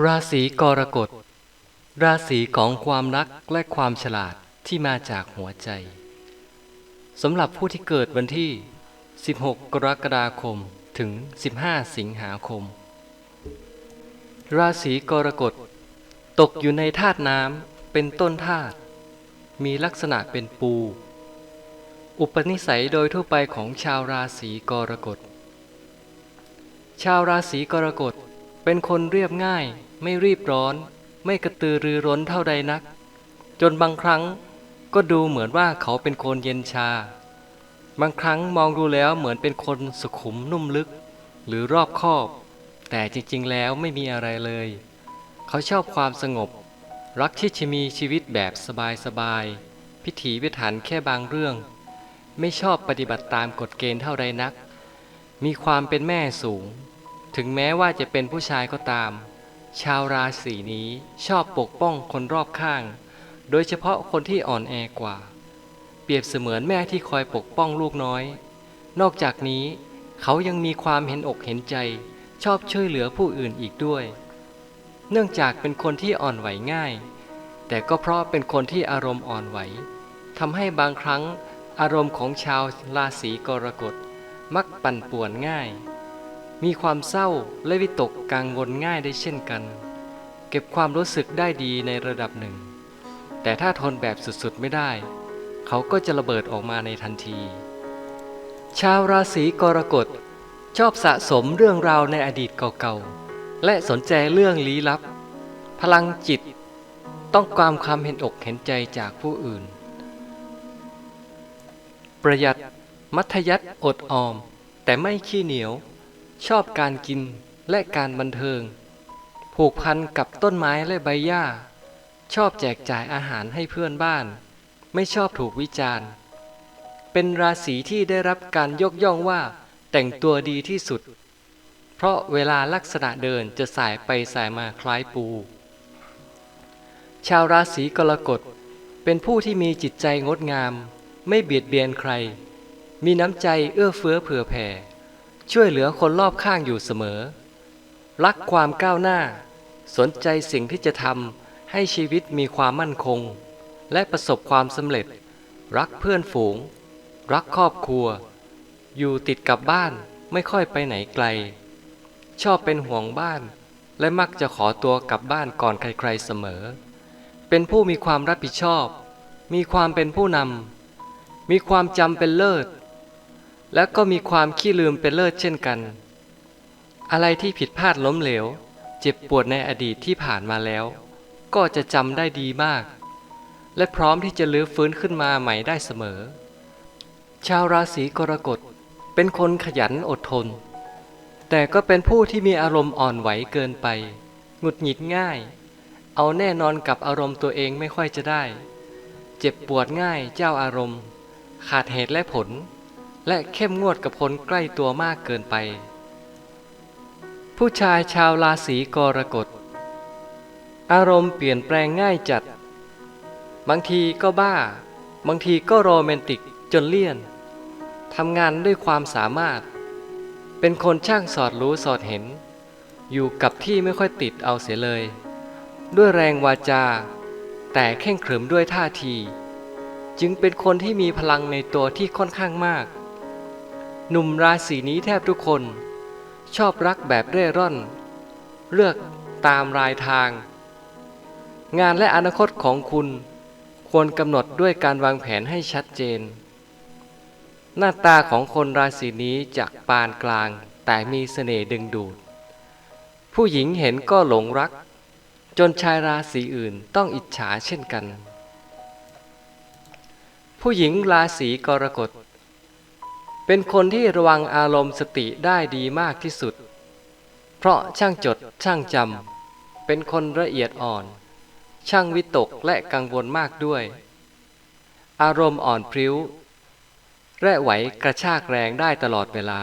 ราศีกรกฎ ราศีของความรักและความฉลาดที่มาจากหัวใจสำหรับผู้ที่เกิดวันที่ 16 กรกฎาคมถึง 15 สิงหาคม ราศีกรกฎ ตกอยู่ในธาตุน้ำเป็นต้นธาตุมีลักษณะเป็นปู อุปนิสัยโดยทั่วไปของชาวราศีกรกฎ ชาวราศีกรกฎ เป็นคนเรียบง่าย ไม่รีบร้อน ไม่กระตือรือร้นเท่าใดนัก จนบางครั้งก็ดูเหมือนว่าเขาเป็นคนเย็นชา บางครั้งมองดูแล้วเหมือนเป็นคนสุขุมนุ่มลึก หรือรอบคอบ แต่จริงๆแล้วไม่มีอะไรเลย เขาชอบความสงบ รักที่จะมีชีวิตแบบสบายๆพิถีพิถันแค่บางเรื่อง ไม่ชอบปฏิบัติตามกฎเกณฑ์เท่าใดนัก มีความเป็นแม่สูง ถึงแม้ว่าจะเป็นผู้ชายก็ตาม ชาวราศีนี้ชอบปกป้องคนรอบข้าง โดยเฉพาะคนที่อ่อนแอกว่า เปรียบเสมือนแม่ที่คอยปกป้องลูกน้อย นอกจากนี้ เขายังมีความเห็นอกเห็นใจ ชอบช่วยเหลือผู้อื่นอีกด้วย เนื่องจากเป็นคนที่อ่อนไหวง่าย แต่ก็เพราะเป็นคนที่อารมณ์อ่อนไหวทำให้บางครั้งอารมณ์ของชาวราศีกรกฎมักปั่นป่วนง่าย มีความเศร้าและวิตกกังวลง่ายได้เช่นกัน เก็บความรู้สึกได้ดีในระดับหนึ่ง แต่ถ้าทนแบบสุดๆไม่ได้ เขาก็จะระเบิดออกมาในทันที ชาวราศีกรกฎชอบสะสมเรื่องราวในอดีตเก่าๆ และสนใจเรื่องลี้ลับ พลังจิต ต้องการความเห็นอกเห็นใจจากผู้อื่น ประหยัดมัธยัติอดออม แต่ไม่ขี้เหนียว ชอบการกินและการบันเทิง ผูกพันกับต้นไม้และใบหญ้า ชอบแจกจ่ายอาหารให้เพื่อนบ้าน ไม่ชอบถูกวิจารณ์ เป็นราศีที่ได้รับการยกย่องว่า แต่งตัวดีที่สุด เพราะเวลาลักษณะเดินจะสายไปสายมาคล้ายปู ชาวราศีกรกฎเป็นผู้ที่มีจิตใจงดงาม ไม่เบียดเบียนใคร มีน้ำใจเอื้อเฟื้อเผื่อแผ่ ช่วยเหลือคนรอบข้างอยู่เสมอ รักความก้าวหน้า สนใจสิ่งที่จะทำให้ชีวิตมีความมั่นคง และประสบความสำเร็จ รักเพื่อนฝูง รักครอบครัว อยู่ติดกับบ้านไม่ค่อยไปไหนไกล ชอบเป็นห่วงบ้าน และมักจะขอตัวกลับบ้านก่อนใครๆเสมอ เป็นผู้มีความรับผิดชอบ มีความเป็นผู้นำมีความจำเป็นเลิศ และก็มีความขี้ลืมเป็นเลิศเช่นกัน อะไรที่ผิดพลาดล้มเหลว เจ็บปวดในอดีตที่ผ่านมาแล้ว ก็จะจำได้ดีมาก และพร้อมที่จะลื้อฟื้นขึ้นมาใหม่ได้เสมอ ชาวราศีกรกฎเป็นคนขยันอดทน แต่ก็เป็นผู้ที่มีอารมณ์อ่อนไหวเกินไป หงุดหงิดง่าย เอาแน่นอนกับอารมณ์ตัวเองไม่ค่อยจะได้ เจ็บปวดง่ายเจ้าอารมณ์ ขาดเหตุและผล และเข้มงวดกับคนใกล้ตัวมากเกินไป ผู้ชายชาวราศีกรกฎ อารมณ์เปลี่ยนแปลงง่ายจัด บางทีก็บ้า บางทีก็โรแมนติกจนเลี่ยนทำงานด้วยความสามารถ เป็นคนช่างสอดรู้สอดเห็น อยู่กับที่ไม่ค่อยติดเอาเสียเลย ด้วยแรงวาจา แต่แข่งขรึมด้วยท่าที จึงเป็นคนที่มีพลังในตัวที่ค่อนข้างมาก หนุ่มราศีนี้แทบทุกคน ชอบรักแบบเร่ร่อน เลือกตามรายทาง งานและอนาคตของคุณควรกำหนดด้วยการวางแผนให้ชัดเจน หน้าตาของคนราศีนี้จากปานกลางแต่มีเสน่ห์ดึงดูด ผู้หญิงเห็นก็หลงรัก จนชายราศีอื่นต้องอิจฉาเช่นกัน ผู้หญิงราศีกรกฎ เป็นคนที่ระวังอารมณ์สติได้ดีมากที่สุด เพราะช่างจดช่างจำเป็นคนละเอียดอ่อน ช่างวิตกและกังวลมากด้วย อารมณ์อ่อนพริ้วและไหวกระชากแรงได้ตลอดเวลา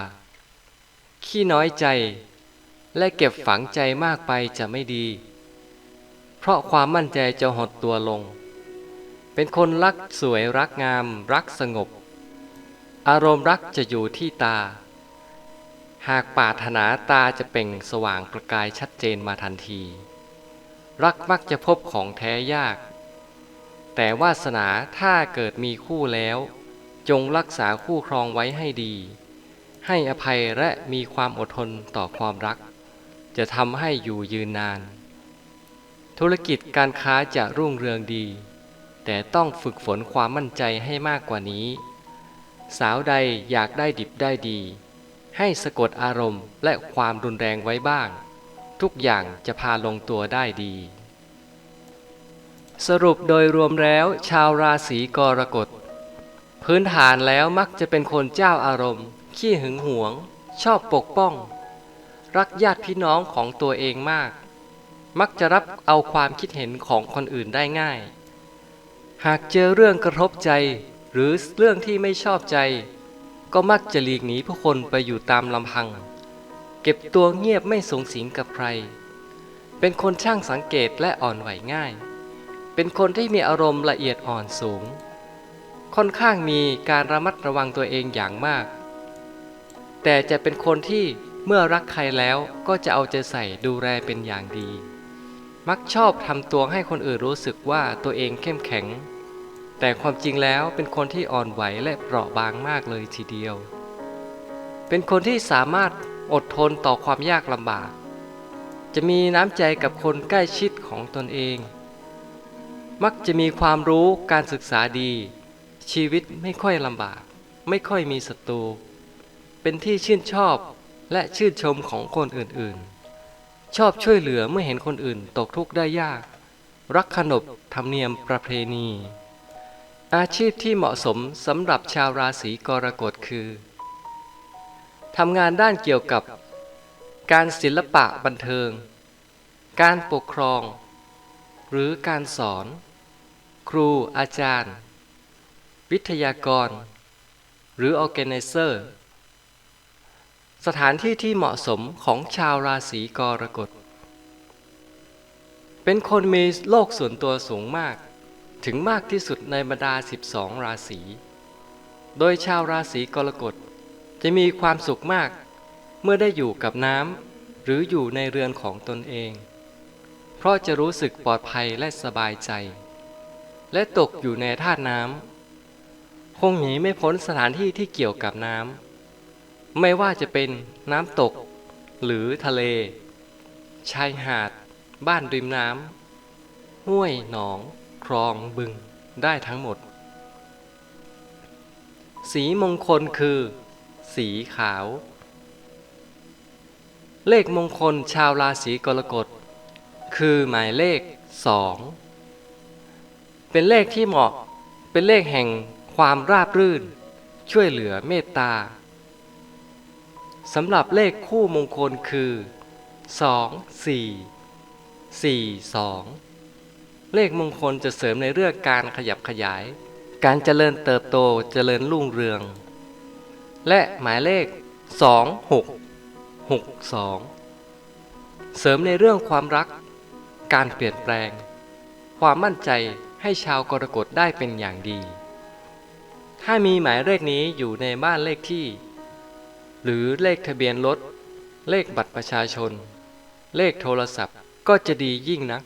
ขี้น้อยใจ และเก็บฝังใจมากไปจะไม่ดี เพราะความมั่นใจจะหดตัวลง เป็นคนรักสวยรักงาม รักสงบ อารมณ์รักจะอยู่ที่ตา หากปาถนาตาจะเป่งสว่างประกายชัดเจนมาทันที รักมักจะพบของแท้ยาก แต่วาสนาถ้าเกิดมีคู่แล้ว จงรักษาคู่ครองไว้ให้ดี ให้อภัยและมีความอดทนต่อความรัก จะทำให้อยู่ยืนนาน ธุรกิจการค้าจะรุ่งเรืองดี แต่ต้องฝึกฝนความมั่นใจให้มากกว่านี้ สาวใดอยากได้ดิบได้ดี ให้สะกดอารมณ์และความรุนแรงไว้บ้าง ทุกอย่างจะพาลงตัวได้ดี สรุปโดยรวมแล้ว ชาวราศีกรกฎ พื้นฐานแล้วมักจะเป็นคนเจ้าอารมณ์ ขี้หึงหวง ชอบปกป้อง รักญาติพี่น้องของตัวเองมาก มักจะรับเอาความคิดเห็นของคนอื่นได้ง่าย หากเจอเรื่องกระทบใจ หรือเรื่องที่ไม่ชอบใจ ก็มักจะหลีกหนีผู้คนไปอยู่ตามลำพัง เก็บตัวเงียบไม่สูงสิงกับใคร เป็นคนช่างสังเกตและอ่อนไหวง่าย เป็นคนที่มีอารมณ์ละเอียดอ่อนสูง ค่อนข้างมีการระมัดระวังตัวเองอย่างมาก แต่จะเป็นคนที่เมื่อรักใครแล้วก็จะเอาใจใส่ดูแลเป็นอย่างดี มักชอบทำตัวให้คนอื่นรู้สึกว่าตัวเองเข้มแข็ง แต่ความจริงแล้วเป็นคนที่อ่อนไหวและเปราะบางมากเลยทีเดียว เป็นคนที่สามารถอดทนต่อความยากลำบาก จะมีน้ำใจกับคนใกล้ชิดของตนเอง มักจะมีความรู้การศึกษาดี ชีวิตไม่ค่อยลำบาก ไม่ค่อยมีศัตรู เป็นที่ชื่นชอบและชื่นชมของคนอื่นๆ ชอบช่วยเหลือเมื่อเห็นคนอื่นตกทุกข์ได้ยาก รักขนบธรรมเนียมประเพณี อาชีพที่เหมาะสมสำหรับชาวราศีกรกฎคือทำงานด้านเกี่ยวกับ การศิลปะบันเทิง การปกครอง หรือการสอน ครูอาจารย์ วิทยากร หรือ Organizer สถานที่ที่เหมาะสมของชาวราศีกรกฎ เป็นคนมีโลกส่วนตัวสูงมาก ถึงมากที่สุดในบรรดา 12 ราศี โดยชาวราศีกรกฎจะมีความสุขมาก เมื่อได้อยู่กับน้ำหรืออยู่ในเรือนของตนเอง เพราะจะรู้สึกปลอดภัยและสบายใจ และตกอยู่ในธาตุน้ำคงหนีไม่พ้นสถานที่ที่เกี่ยวกับน้ำไม่ว่าจะเป็นน้ำตก หรือทะเล ชายหาด บ้านริมน้ำห้วยหนอง คลองบึงได้ทั้งหมด สีมงคลคือ สีขาว เลขมงคลชาวราศีกรกฎ คือหมายเลขสองเป็นเลขที่เหมาะเป็นเลขแห่งความราบรื่น ช่วยเหลือเมตตาสำหรับเลขคู่มงคลคือ 2 4 4 2 เลขมงคลจะเสริมในเรื่องการขยับขยาย การเจริญเติบโตเจริญรุ่งเรือง และหมายเลข 2 6 6 2 เสริมในเรื่องความรัก การเปลี่ยนแปลง ความมั่นใจให้ชาวกรกฎได้เป็นอย่างดี ถ้ามีหมายเลขนี้อยู่ในบ้านเลขที่ หรือเลขทะเบียนรถ เลขบัตรประชาชน เลขโทรศัพท์ก็จะดียิ่งนัก